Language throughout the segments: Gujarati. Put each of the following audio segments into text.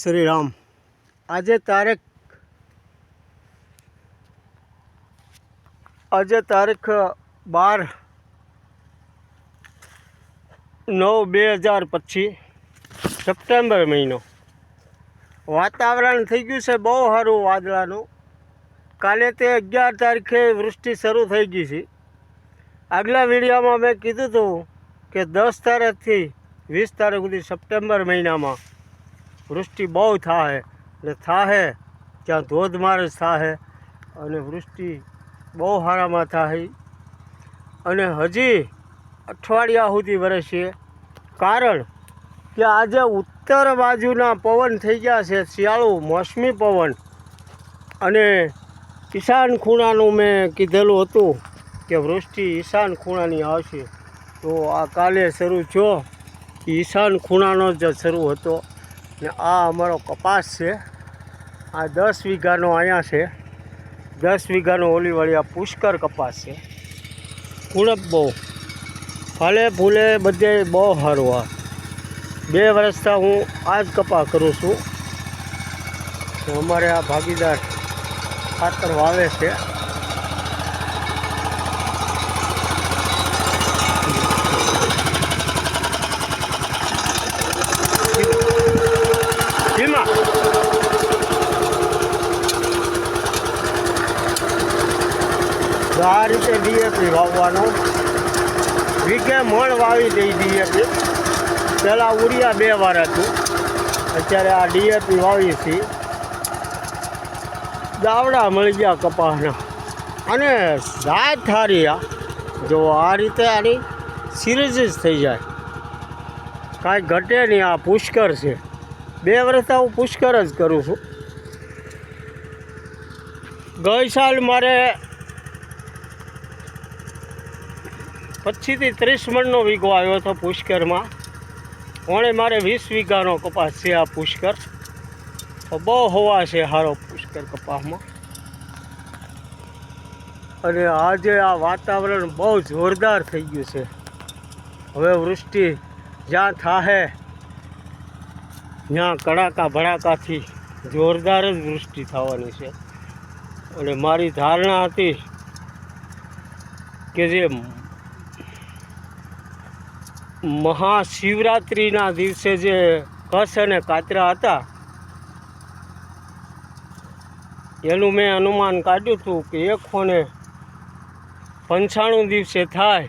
શ્રી રામ. આજે તારીખ આજે તારીખ બાર નવ બે હજાર પચીસ, સપ્ટેમ્બર મહિનો. વાતાવરણ થઈ ગયું છે બહુ સારું વાદળાનું. કાલે તે અગિયાર તારીખે વૃષ્ટિ શરૂ થઈ ગઈ છે. આગલા વિડીયોમાં મેં કીધું હતું કે દસ તારીખથી વીસ તારીખ સુધી સપ્ટેમ્બર મહિનામાં વૃષ્ટિ બહુ થાય ને થાહે, ત્યાં ધોધમાર જ થાહે અને વૃષ્ટિ બહુ સારામાં થાય અને હજી અઠવાડિયા સુધી વરસશે કારણ કે આજે ઉત્તર બાજુના પવન થઈ ગયા છે, શિયાળુ મોસમી પવન. અને ઈશાન ખૂણાનું મેં કીધેલું હતું કે વૃષ્ટિ ઈશાન ખૂણાની આવશે. તો આ કાલે શરૂ થયો. ઈશાન ખૂણાનો જ શરૂ હતો. ને આ અમારો કપાસ છે. આ દસ વીઘાનો અહીંયા છે. દસ વીઘાનો ઓલીવાળી આ પુષ્કર કપાસ છે. કુણપ બહુ. ફાલે ફૂલે બધે બહુ સારું આ. બે વર્ષથી હું આ જ કપા કરું છું. અમારે આ ભાગીદાર ખાતર વાવે છે. તો આ રીતે ડીએપી વાવવાનો. વીઘે મણ વાવી દઈ ડીએપી પહેલાં ઉરિયા બે વાર હતું. અત્યારે આ ડીએપી વાવી છે દાવડા મળી ગયા કપાસના. અને જાત થારી આ. જો આ રીતે આની સિરીઝ જ થઈ જાય. કાંઈ ઘટે નહીં, આ પુષ્કર છે. બે વર્ષથી હું પુષ્કર જ કરું છું. ગઈ સાલ મારે પચીસથી ત્રીસ મણનો વીઘો આવ્યો હતો પુષ્કરમાં. ઓણે મારે વીસ વીઘાનો કપાસ છે આ પુષ્કર? તો બહુ હવા છે સારો પુષ્કર કપાસમાં. અને આજે આ વાતાવરણ બહુ જોરદાર થઈ ગયું છે. હવે વૃષ્ટિ જ્યાં થાહે, ત્યાં કડાકા ભડાકાથી જોરદાર જ વૃષ્ટિ થવાની છે. અને મારી ધારણા હતી કે જે મહાશિવરાત્રિના દિવસે જે કચ્છ અને કાતરા હતા, એનું મેં અનુમાન કાઢ્યું હતું કે એકસો ને પંચાણું દિવસે થાય.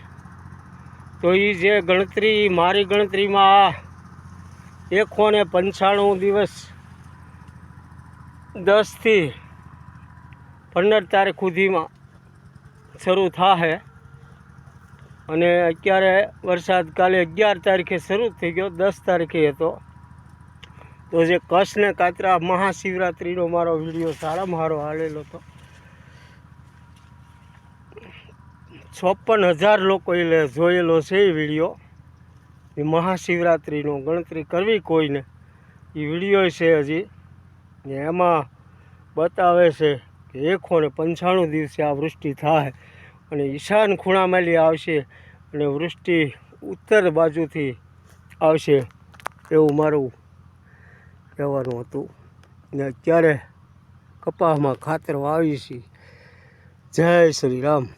તો એ જે ગણતરી, મારી ગણતરીમાં આ એકસો ને પંચાણું દિવસ દસથી પંદર તારીખ સુધીમાં શરૂ થશે અને અત્યારે વરસાદ કાલે અગિયાર તારીખે શરૂ થઈ ગયો, દસ તારીખે હતો. તો જે કચ્છ ને કાતરા મહાશિવરાત્રિનો મારો વીડિયો સારામાં સારો હાલેલો હતો. છપ્પન હજાર લોકોએ લે- જોયેલો છે એ વીડિયો. એ મહાશિવરાત્રિનો ગણતરી કરવી કોઈને, એ વીડિયો છે હજી. ને એમાં બતાવે છે કે એકસો ને પંચાણું દિવસે આ વૃષ્ટિ થાય. અને ઈશાન ખૂણામાંથી આવશે અને વૃષ્ટિ ઉત્તર બાજુથી આવશે એવું મારું કહેવાનું હતું. ને અત્યારે કપાસમાં ખાતર વાવી છીએ જય શ્રી રામ.